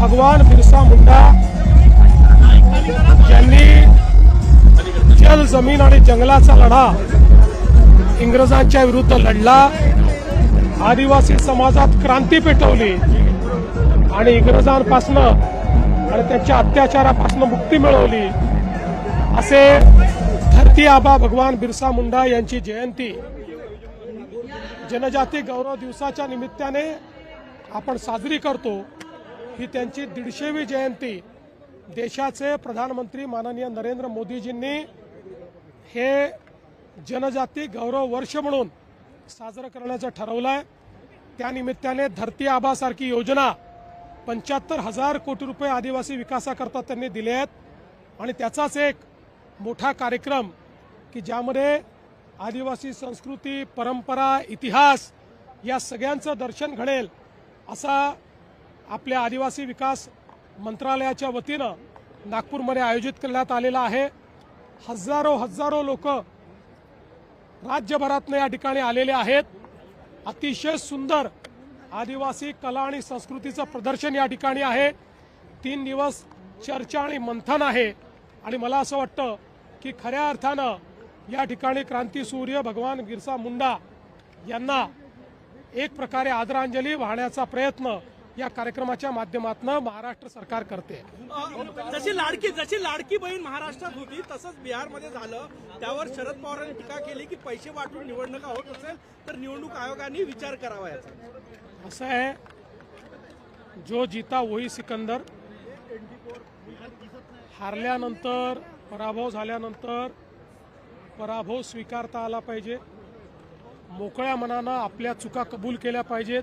भगवान बिरसा मुंडा ज्यांनी जल जमीन आणि जंगलाचा लढा इंग्रजांच्या विरुद्ध लढला. आदिवासी समाजात क्रांती पेटवली. आणि इंग्रजांपासनं आणि त्यांच्या अत्याचारापासून मुक्ती मिळवली. असे धरती आबा भगवान बिरसा मुंडा यांची जयंती. जनजाती गौरव दिवसाच्या निमित्ताने आपण साजरी करतो. ही त्यांची दीडशेवी जयंती. देशाचे प्रधानमंत्री माननीय नरेंद्र मोदीजींनी हे जनजाती गौरव वर्ष म्हणून साजरं करण्याचं ठरवलं आहे त्यानिमित्ताने धरती आबासारखी योजना पंच्याहत्तर हजार कोटी रुपये आदिवासी विकासाकरता त्यांनी दिले आहेत. आणि त्याचाच एक मोठा कार्यक्रम की ज्यामध्ये आदिवासी संस्कृती परंपरा इतिहास या सगळ्यांचं दर्शन घडेल असा आपल्या आदिवासी विकास मंत्रालयाच्या वतीनं नागपूरमध्ये आयोजित करण्यात आलेला आहे. हजारो हजारो लोक राज्यभरातनं या ठिकाणी आलेले आहेत. अतिशय सुंदर आदिवासी कला आणि संस्कृतीचं प्रदर्शन या ठिकाणी आहे. तीन दिवस चर्चा आणि मंथन आहे. आणि मला असं वाटतं की खऱ्या अर्थानं या ठिकाणी क्रांतीसूर्य भगवान बिरसा मुंडा यांना एक प्रकारे आदरांजली वाहण्याचा प्रयत्न या कार्यक्रमाच्या माध्यमातून महाराष्ट्र सरकार करते. जशी लाडकी जशी लाडकी बहीण महाराष्ट्रात होती तसंच बिहारमध्ये झालं. त्यावर शरद पवारांनी टीका केली की पैसे वाटून निवडणुका होत असेल तर निवडणूक आयोगाने विचार करावा याचा. असं आहे जो जीता वही सिकंदर. हारल्यानंतर पराभव झाल्यानंतर पराभव स्वीकारता आला पाहिजे. मोकळ्या मनानं आपल्या चुका कबूल केल्या पाहिजेत.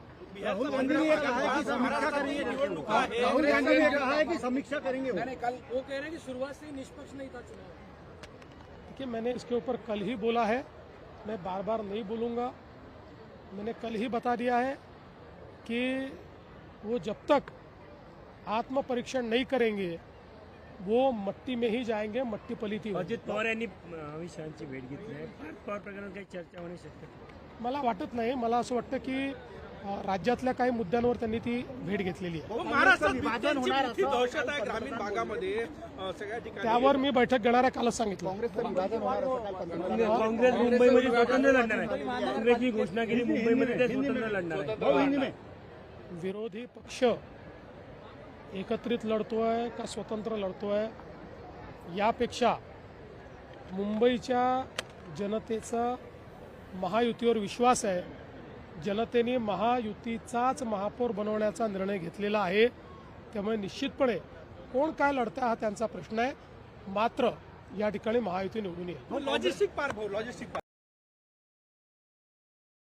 राहुल गांधी ने कहा है कि ही निवडणुका आहे राहुल गांधी ने कहा है कि समीक्षा करेंगे वो। कल वो कह रहे हैं कि शुरुआत से ही निष्पक्ष नहीं था चुनाव। देखिए मैंने इसके ऊपर कल ही बोला है। मैं बार बार नहीं बोलूँगा। मैंने कल ही बता दिया है कि वो जब तक आत्म परीक्षण नहीं करेंगे वो मट्टी में ही जाएँगे मट्टी पलीती होगी. अजित पवार यांनी अमित भेट घेतली आहे. पवार प्रकरणात काही चर्चा होणे शक्य मला वाटत नाही. मला असं वाटतं की राज्यातल्या काही मुद्द्यांवर त्यांनी ती भेट घेतलेली आहे. हो, दहशत आहे ग्रामीण भागामध्ये अ, सगळ्या ठिकाणी. त्यावर मी बैठक घेणार आहे कालच सांगितलं. काँग्रेस मुंबईमध्ये स्वतंत्र लढणार आहे. घोषणा केली मुंबईमध्ये ते स्वतंत्र लढणार आहे. विरोधी पक्ष एकत्रित लढतोय का स्वतंत्र लढतोय? यापेक्षा मुंबईच्या जनतेचा महायुतीवर विश्वास आहे. जनतेने महायुतीचाच महापौर बनवण्याचा निर्णय घेतलेला आहे. त्यामुळे निश्चितपणे कोण काय लढतं हा त्यांचा प्रश्न आहे. मात्र या ठिकाणी महायुती निवडून येईल लॉजिस्टिक पार्क भाऊ लॉजिस्टिक